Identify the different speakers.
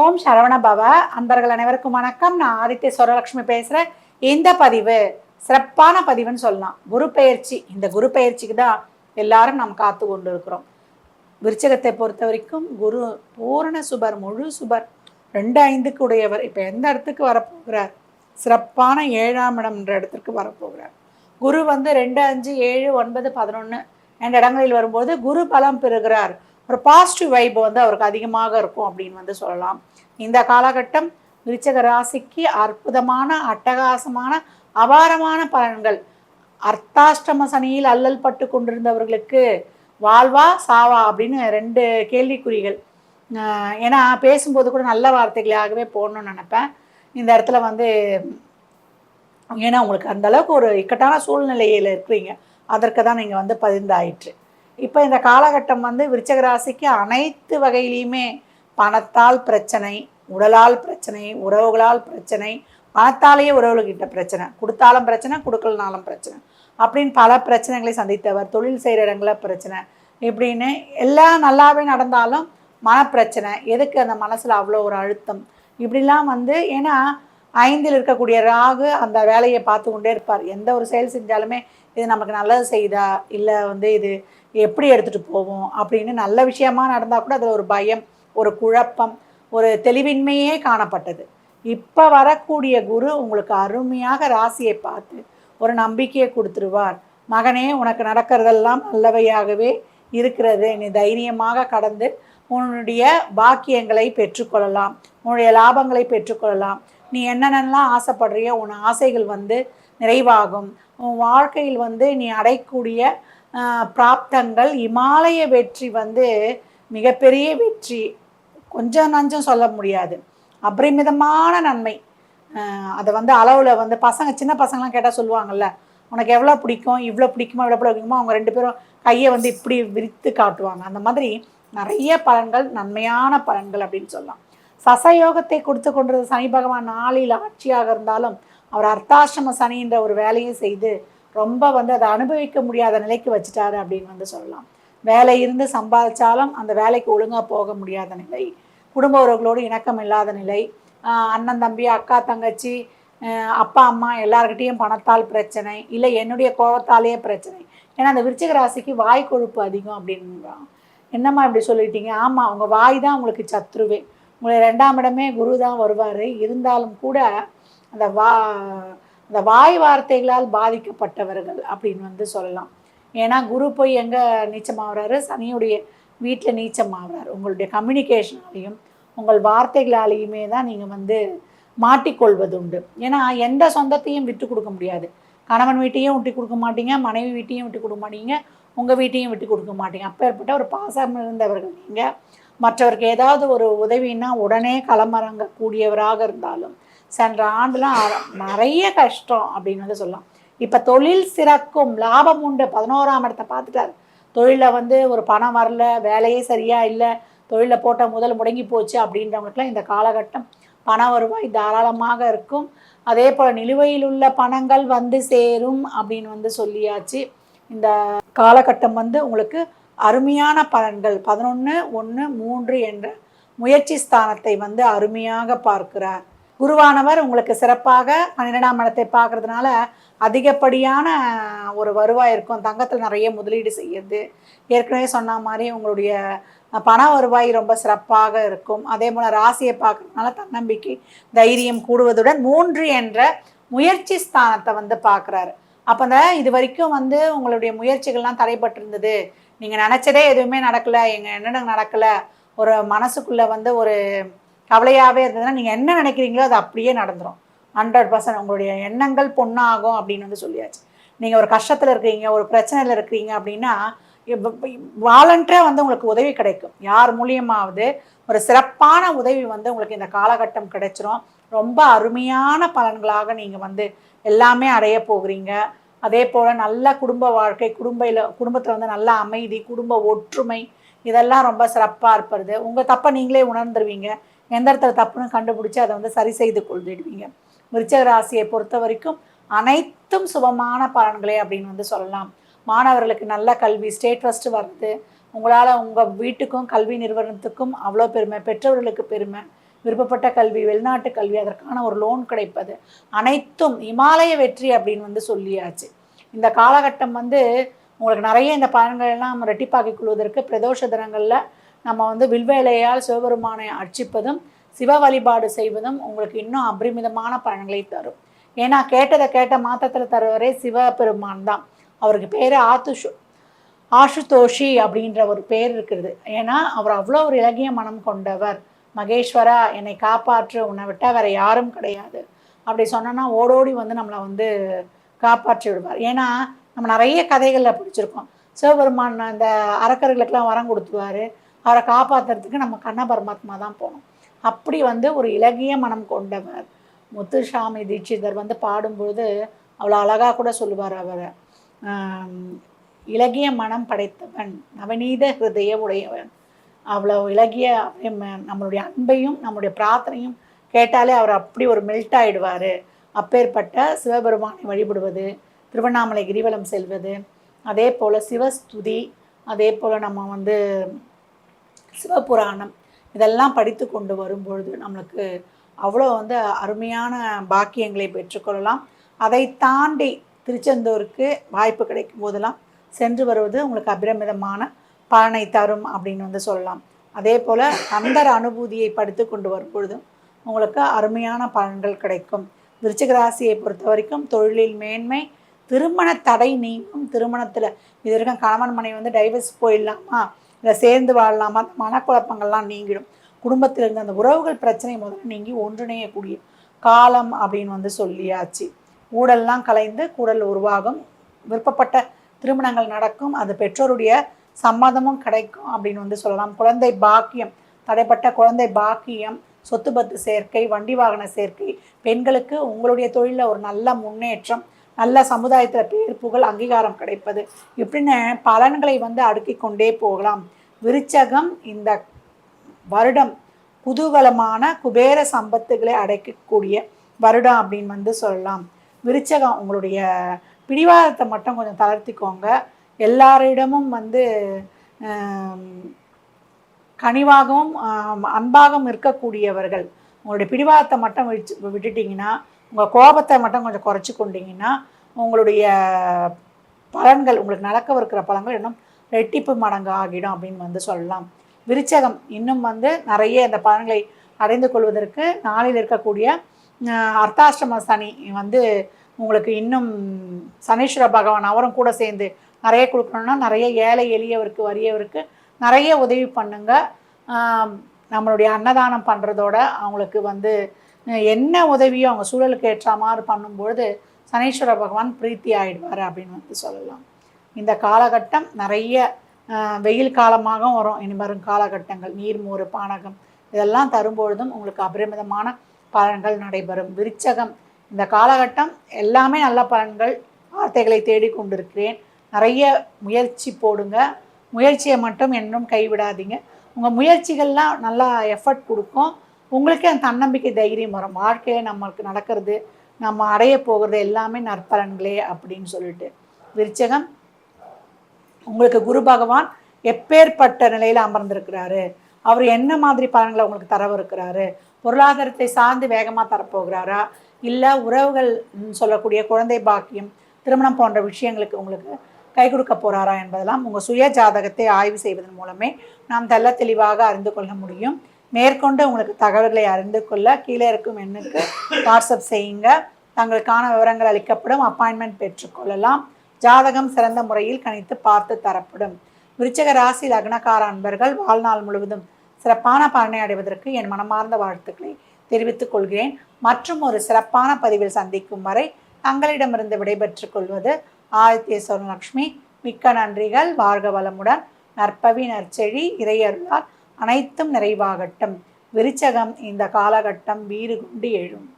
Speaker 1: ஓம் சரவண பவ. அன்பர்கள் அனைவருக்கும் வணக்கம். நான் ஆதித்ய சொரலட்சுமி பேசுகிறேன் இந்த பதிவு சிறப்பான பதிவுன்னு சொல்லலாம். குரு பயிற்சி இந்த குரு பயிற்சிக்கு தான் எல்லாரும் நாம் காத்து கொண்டு இருக்கிறோம் விருச்சகத்தை பொறுத்த வரைக்கும் குரு பூரண சுபர் முழு சுபர் ரெண்டு ஐந்துக்கு உடையவர். இப்போ எந்த இடத்துக்கு வரப்போகிறார்? சிறப்பான ஏழாம் இடம்ன்ற இடத்திற்கு வரப்போகிறார். குரு வந்து ரெண்டு அஞ்சு ஏழு ஒன்பது பதினொன்று என்ற இடங்களில் வரும்போது குரு பலம் பெறுகிறார். ஒரு பாசிட்டிவ் வைப் வந்து அவருக்கு அதிகமாக இருக்கும் அப்படின்னு வந்து சொல்லலாம். இந்த காலகட்டம் விருச்சக ராசிக்கு அற்புதமான அட்டகாசமான அபாரமான பலன்கள். அர்த்தாஷ்டம சனியில் அல்லல் பட்டு கொண்டிருந்தவர்களுக்கு வாழ்வா சாவா அப்படின்னு ரெண்டு கேள்விக்குறிகள். ஏன்னா பேசும்போது கூட நல்ல வார்த்தைகளாகவே போடணும்னு நினப்பேன். இந்த இடத்துல வந்து ஏன்னா உங்களுக்கு அந்த அளவுக்கு ஒரு இக்கட்டான சூழ்நிலையில் இருக்கிறீங்க. அதற்கு தான் நீங்கள் வந்து பதிந்தாயிற்று இப்போ இந்த காலகட்டம் வந்து விருச்சக ராசிக்கு அனைத்து வகையிலையுமே பணத்தால் பிரச்சனை உடலால் பிரச்சனை உறவுகளால் பிரச்சனை பணத்தாலேயே உறவுகிட்ட பிரச்சனை. கொடுத்தாலும் பிரச்சனை கொடுக்கலனாலும் பிரச்சனை. அப்படின்னு பல பிரச்சனைகளை சந்தித்தவர். தொழில் செய்கிற இடங்களில் பிரச்சனை. இப்படின்னு எல்லாம் நல்லாவே நடந்தாலும் மனப்பிரச்சனை. எதுக்கு அந்த மனசில் அவ்வளோ ஒரு அழுத்தம்? இப்படிலாம் வந்து ஏன்னா ஐந்தில் இருக்கக்கூடிய ராகு அந்த வேலையை பார்த்து கொண்டே இருப்பார். எந்த ஒரு செயல் செஞ்சாலுமே இது நமக்கு நல்லது செய்தா? இல்லை வந்து இது எப்படி எடுத்துகிட்டு போவோம்? அப்படின்னு நல்ல விஷயமா நடந்தால் கூட அதில் ஒரு பயம் ஒரு குழப்பம் ஒரு தெளிவின்மையே காணப்பட்டது. இப்போ வரக்கூடிய குரு உங்களுக்கு அருமையாக ராசியை பார்த்து ஒரு நம்பிக்கையை கொடுத்துருவார். மகனே உனக்கு நடக்கிறதெல்லாம் நல்லவையாகவே இருக்கிறது. நீ தைரியமாக கடந்து உன்னுடைய பாக்கியங்களை பெற்றுக்கொள்ளலாம். உன்னுடைய லாபங்களை பெற்றுக்கொள்ளலாம். நீ என்னென்னலாம் ஆசைப்படுறியோ உன் ஆசைகள் வந்து நிறைவாகும். உன் வாழ்க்கையில் வந்து நீ அடையக்கூடிய பிராப்தங்கள் இமாலய வெற்றி வந்து மிகப்பெரிய வெற்றி. கொஞ்சம் நஞ்சம் சொல்ல முடியாது. அபரிமிதமான நன்மை. அதை வந்து அளவில் வந்து பசங்க சின்ன பசங்களாம் கேட்டால் சொல்லுவாங்கல்ல உனக்கு எவ்வளோ பிடிக்கும்? இவ்வளோ பிடிக்குமா? இவ்வளோ பிடிக்குமா? அவங்க ரெண்டு பேரும் கையை வந்து இப்படி விரித்து காட்டுவாங்க. அந்த மாதிரி நிறைய பலன்கள் நன்மையான பலன்கள் அப்படின்னு சொல்லலாம். சசயோகத்தை கொடுத்து கொண்டிருந்த சனி பகவான் நாளில் ஆட்சியாக இருந்தாலும் அவர் அர்த்தாசிரம சனின்ற ஒரு வேலையை செய்து ரொம்ப வந்து அதை அனுபவிக்க முடியாத நிலைக்கு வச்சுட்டாரு அப்படின்னு வந்து சொல்லலாம். வேலை இருந்து சம்பாதிச்சாலும் அந்த வேலைக்கு ஒழுங்காக போக முடியாத நிலை குடும்ப உறவுகளோடு இணக்கம் இல்லாத நிலை அண்ணன் தம்பி அக்கா தங்கச்சி அப்பா அம்மா எல்லார்கிட்டேயும் பணத்தால் பிரச்சனை இல்லை என்னுடைய கோபத்தாலேயே பிரச்சனை. ஏன்னா அந்த விருச்சிக ராசிக்கு வாய் கொழுப்பு அதிகம் அப்படின்றான் என்னம்மா இப்படி சொல்லிட்டீங்க? ஆமாம் உங்கள் வாய் தான் உங்களுக்கு சத்ருவே. உங்களை ரெண்டாம் இடமே குரு தான் வருவார். இருந்தாலும் கூட அந்த வா அந்த வாய் வார்த்தைகளால் பாதிக்கப்பட்டவர்கள் அப்படின்னு வந்து சொல்லலாம். ஏன்னா குரு போய் எங்கே நீச்சமாகறாரு சனியுடைய வீட்டில் நீச்சமாகறாரு உங்களுடைய கம்யூனிகேஷனாலையும் உங்கள் வார்த்தைகளாலேயுமே தான் நீங்கள் வந்து மாட்டிக்கொள்வது உண்டு ஏன்னா எந்த சொந்தத்தையும் விட்டு கொடுக்க முடியாது. கணவன் வீட்டையும் விட்டு கொடுக்க மாட்டீங்க மனைவி வீட்டையும் விட்டு கொடுக்க மாட்டீங்க உங்கள் வீட்டையும் விட்டு கொடுக்க மாட்டீங்க. அப்பேற்பட்ட ஒரு பாசம் இருந்தவர்கள் நீங்கள் மற்றவருக்கு ஏதாவது ஒரு உதவின்னா உடனே களமறங்க கூடியவராக இருந்தாலும் சென்ற ஆண்டுலாம் நிறைய கஷ்டம் அப்படின்னு வந்து சொல்லலாம். இப்போ தொழில் சிறக்கும் லாபம் உண்டு. பதினோராம் இடத்தை பார்த்துட்டாரு. தொழிலில் வந்து ஒரு பணம் வரல வேலையே சரியாக இல்லை தொழிலில் போட்ட முதல் முடங்கி போச்சு அப்படின்றவங்களுக்குலாம் இந்த காலகட்டம் பண வருவாய் தாராளமாக இருக்கும். அதே போல் நிலுவையில் உள்ள பணங்கள் வந்து சேரும் அப்படின்னு வந்து சொல்லியாச்சு. இந்த காலகட்டம் வந்து உங்களுக்கு அருமையான பலன்கள். பதினொன்று ஒன்று மூன்று என்ற முயற்சி ஸ்தானத்தை வந்து அருமையாக பார்க்கிறார். குருவானவர் உங்களுக்கு சிறப்பாக பன்னிரெண்டாம் இடத்தை பார்க்கறதுனால அதிகப்படியான ஒரு வருவாய் இருக்கும். தங்கத்தில் நிறைய முதலீடு செய்யறது ஏற்கனவே சொன்ன மாதிரி உங்களுடைய பண வருவாய் ரொம்ப சிறப்பாக இருக்கும். அதே போல் ராசியை பார்க்கறதுனால தன்னம்பிக்கை தைரியம் கூடுவதுடன் மூன்று என்ற முயற்சி ஸ்தானத்தை வந்து பார்க்குறாரு. அப்போ இந்த இது வரைக்கும் வந்து உங்களுடைய முயற்சிகள்லாம் தடைபட்டிருந்தது. நீங்கள் நினச்சதே எதுவுமே நடக்கலை. எங்கள் என்னென்ன நடக்கலை? ஒரு மனசுக்குள்ளே வந்து ஒரு கவலையாகவே இருந்ததுன்னா நீங்கள் என்ன நினைக்கிறீங்களோ அது அப்படியே நடந்துடும் ஹண்ட்ரட் பர்சன்ட் உங்களுடைய எண்ணங்கள் பொண்ணாகும் அப்படின்னு வந்து சொல்லியாச்சு. நீங்கள் ஒரு கஷ்டத்தில் இருக்கிறீங்க ஒரு பிரச்சனையில் இருக்கிறீங்க அப்படின்னா வாலண்டராக வந்து உங்களுக்கு உதவி கிடைக்கும். யார் மூலியமாவது ஒரு சிறப்பான உதவி வந்து உங்களுக்கு இந்த காலகட்டம் கிடைச்சிரும். ரொம்ப அருமையான பலன்களாக நீங்கள் வந்து எல்லாமே அடைய போகிறீங்க. அதே போல் நல்ல குடும்ப வாழ்க்கை குடும்பத்தில் குடும்பத்தில் வந்து நல்ல அமைதி குடும்ப ஒற்றுமை இதெல்லாம் ரொம்ப சிறப்பாக இருப்பது. உங்கள் தப்பை நீங்களே உணர்ந்துருவீங்க. எந்த இடத்துல தப்புன்னு கண்டுபிடிச்சி அதை வந்து சரி செய்து கொள்ந்துடுவீங்க விருச்சக ராசியை பொறுத்த வரைக்கும் அனைத்தும் சுபமான பலன்களே அப்படின்னு வந்து சொல்லலாம். மாணவர்களுக்கு நல்ல கல்வி ஸ்டேட் ஃபஸ்ட்டு வருது உங்களால் உங்கள் வீட்டுக்கும் கல்வி நிறுவனத்துக்கும் அவ்வளோ பெருமை பெற்றவர்களுக்கு பெருமை விருப்பப்பட்ட கல்வி வெளிநாட்டு கல்வி அதற்கான ஒரு லோன் கிடைப்பது அனைத்தும் இமாலய வெற்றி அப்படின்னு வந்து சொல்லியாச்சு. இந்த காலகட்டம் வந்து உங்களுக்கு நிறைய இந்த பலன்கள் எல்லாம் ரெட்டிப்பாக்கிக் கொள்வதற்கு பிரதோஷ தினங்களில் நம்ம வந்து வில்வேலையால் சிவபெருமானை அர்ச்சிப்பதும் சிவ வழிபாடு செய்வதும் உங்களுக்கு இன்னும் அபரிமிதமான பலன்களை தரும். ஏன்னா கேட்டதை கேட்ட மாத்திரத்தில் தருவரே சிவபெருமான் தான். அவருக்கு பேர் ஆத்துஷு ஆஷுதோஷி அப்படின்ற ஒரு பேர் இருக்கிறது. ஏன்னா அவர் அவ்வளோ ஒரு இலகிய மனம் கொண்டவர். மகேஸ்வரா என்னை காப்பாற்று உன்னை விட்டால் வேற யாரும் கிடையாது. அப்படி சொன்னோன்னா ஓடோடி வந்து நம்மளை வந்து காப்பாற்றி விடுவார். ஏன்னா நம்ம நிறைய கதைகளில் பிடிச்சிருக்கோம். சிவபெருமான் அந்த அரக்கர்களுக்கெல்லாம் வரம் கொடுத்துருவாரு. அவரை காப்பாற்றுறதுக்கு நம்ம கண்ண பரமாத்மா தான் போகணும். அப்படி வந்து ஒரு இலகிய மனம் கொண்டவர் முத்துசாமி தீட்சிதர் வந்து பாடும்பொழுது அவ்வளோ அழகாக கூட சொல்லுவார் அவர். இலகிய மனம் படைத்தவன் நவநீத ஹிருதய உடையவன். அவ்வளோ இலகிய ம- நம்மளுடைய அன்பையும் நம்மளுடைய பிரார்த்தனையும் கேட்டாலே அவர் அப்படி ஒரு மெல்ட் ஆகிடுவார் அப்பேற்பட்ட சிவபெருமானை வழிபடுவது திருவண்ணாமலை கிரிவலம் செல்வது அதே போல் சிவஸ்துதி அதே போல் நம்ம வந்து சிவபுராணம். இதெல்லாம் படித்து கொண்டு வரும்பொழுது நம்மளுக்கு அவ்வளோ வந்து அருமையான பாக்கியங்களை பெற்றுக்கொள்ளலாம் அதை தாண்டி திருச்செந்தூருக்கு வாய்ப்பு கிடைக்கும் போதெல்லாம் சென்று வருவது உங்களுக்கு அபிரமிதமான பலனை தரும் அப்படின்னு வந்து சொல்லலாம். அதே போல் அந்தர் அனுபூதியை படித்து கொண்டு வரும் பொழுதும் உங்களுக்கு அருமையான பலன்கள் கிடைக்கும். விருச்சிக ராசியை பொறுத்த வரைக்கும் தொழிலில் மேன்மை திருமண தடை நீங்கும். திருமணத்தில் இது வரைக்கும் கணவன் மனைவி வந்து டைவர்ஸ் போயிடலாமா? இல்லை சேர்ந்து வாழலாமா? அந்த மனக்குழப்பங்கள்லாம் நீங்கிடும். குடும்பத்தில் இருந்த அந்த உறவுகள் பிரச்சனை முதல்ல நீங்கி ஒன்றிணையக்கூடிய காலம் அப்படின்னு வந்து சொல்லியாச்சு. ஊடல்லாம் கலைந்து கூடல் உருவாகும். விருப்பப்பட்ட திருமணங்கள் நடக்கும். அது பெற்றோருடைய சம்மதமும் கிடைக்கும் அப்படின்னு வந்து சொல்லலாம். குழந்தை பாக்கியம் தடைப்பட்ட குழந்தை பாக்கியம் சொத்து பத்து சேர்க்கை வண்டி வாகன சேர்க்கை பெண்களுக்கு உங்களுடைய தொழிலில் ஒரு நல்ல முன்னேற்றம் நல்ல சமுதாயத்தில் பேர் புகழ் அங்கீகாரம் கிடைப்பது. இப்படின்னு பலன்களை வந்து அடுக்கி கொண்டே போகலாம். விருச்சகம் இந்த வருடம் குதூகலமான குபேர சம்பத்துகளை அடைக்கக்கூடிய வருடம் அப்படின்னு வந்து சொல்லலாம். விருச்சகம் உங்களுடைய பிடிவாதத்தை மட்டும் கொஞ்சம் தளர்த்திக்கோங்க. எல்லாரிடமும் வந்து கனிவாகவும் அன்பாகவும் இருக்கக்கூடியவர்கள். உங்களுடைய பிடிவாதத்தை மட்டும் விட்டுட்டிங்கன்னா உங்கள் கோபத்தை மட்டும் கொஞ்சம் குறைச்சி கொண்டீங்கன்னா உங்களுடைய பலன்கள் உங்களுக்கு நடக்கவிருக்கிற பலன்கள் இன்னும் ரெட்டிப்பு மடங்கு ஆகிடும் அப்படின்னு வந்து சொல்லலாம். விருச்சகம் இன்னும் வந்து நிறைய இந்த பலன்களை அடைந்து கொள்வதற்கு நாளில் இருக்கக்கூடிய அர்த்தாஷ்டம சனி வந்து உங்களுக்கு இன்னும் சனீஸ்வர பகவான் அவரும் கூட சேர்ந்து நிறைய கொடுக்கணும்னா நிறைய ஏழை எளியவருக்கு வறியவருக்கு நிறைய உதவி பண்ணுங்க. நம்மளுடைய அன்னதானம் பண்ணுறதோட அவங்களுக்கு வந்து என்ன உதவியோ அவங்க சூழலுக்கு ஏற்ற மாதிரி பண்ணும்பொழுது சனீஸ்வர பகவான் பிரீத்தி ஆயிடுவார் அப்படின்னு வந்து சொல்லலாம். இந்த காலகட்டம் நிறைய வெயில் காலமாகவும் வரும். இனி வரும் காலகட்டங்கள் நீர்மோறு பானகம் இதெல்லாம் தரும்பொழுதும் உங்களுக்கு அபரிமிதமான பலன்கள் நடைபெறும். விருச்சகம் இந்த காலகட்டம் எல்லாமே நல்ல பலன்கள் வார்த்தைகளை தேடிக்கொண்டிருக்கிறேன் நிறைய முயற்சி போடுங்க. முயற்சியை மட்டும் என்றும் கைவிடாதீங்க. உங்கள் முயற்சிகள்லாம் நல்லா எஃபர்ட் கொடுக்கும். உங்களுக்கே அந்த தன்னம்பிக்கை தைரியம் வரும். வாழ்க்கையை நம்மளுக்கு நடக்கிறது நம்ம அடைய போகிறது எல்லாமே நற்பலன்களே அப்படின்னு சொல்லிட்டு. விருச்சகம் உங்களுக்கு குரு பகவான் எப்பேற்பட்ட நிலையில் அமர்ந்திருக்கிறாரு? அவர் என்ன மாதிரி பலன்களை உங்களுக்கு தரவிருக்கிறாரு? பொருளாதாரத்தை சார்ந்து வேகமாக தரப்போகிறாரா? இல்லை உறவுகள் சொல்லக்கூடிய குழந்தை பாக்கியம் திருமணம் போன்ற விஷயங்களுக்கு உங்களுக்கு கை கொடுக்க போகிறாரா என்பதெல்லாம் உங்கள் சுய ஜாதகத்தை ஆய்வு செய்வதன் மூலமே நாம் தெல்ல தெளிவாக அறிந்து கொள்ள முடியும். மேற்கொண்டு உங்களுக்கு தகவல்களை அறிந்து கொள்ள கீழே இருக்கும் எண்ணுக்கு வாட்ஸ்அப் செய்யுங்க. தங்களுக்கான விவரங்கள் அளிக்கப்படும். அப்பாயின்மெண்ட் பெற்றுக்கொள்ளலாம் ஜாதகம் சிறந்த முறையில் கணித்து பார்த்து தரப்படும். விருச்சக ராசி லக்னக்கார அன்பர்கள் வாழ்நாள் முழுவதும் சிறப்பான பலனை அடைவதற்கு என் மனமார்ந்த வாழ்த்துக்களை தெரிவித்துக் கொள்கிறேன். மற்றும் ஒரு சிறப்பான பதிவில் சந்திக்கும் வரை தங்களிடமிருந்து விடைபெற்றுக் கொள்வது ஆதித்ய லக்ஷ்மி மிக்க நன்றிகள். வாழ்க வளமுடன். நற்பவி நற்செழி. இறையருளால் அனைத்தும் நிறைவாகட்டும். விருச்சகம் இந்த காலகட்டம் வீறு கொண்டு எழும்.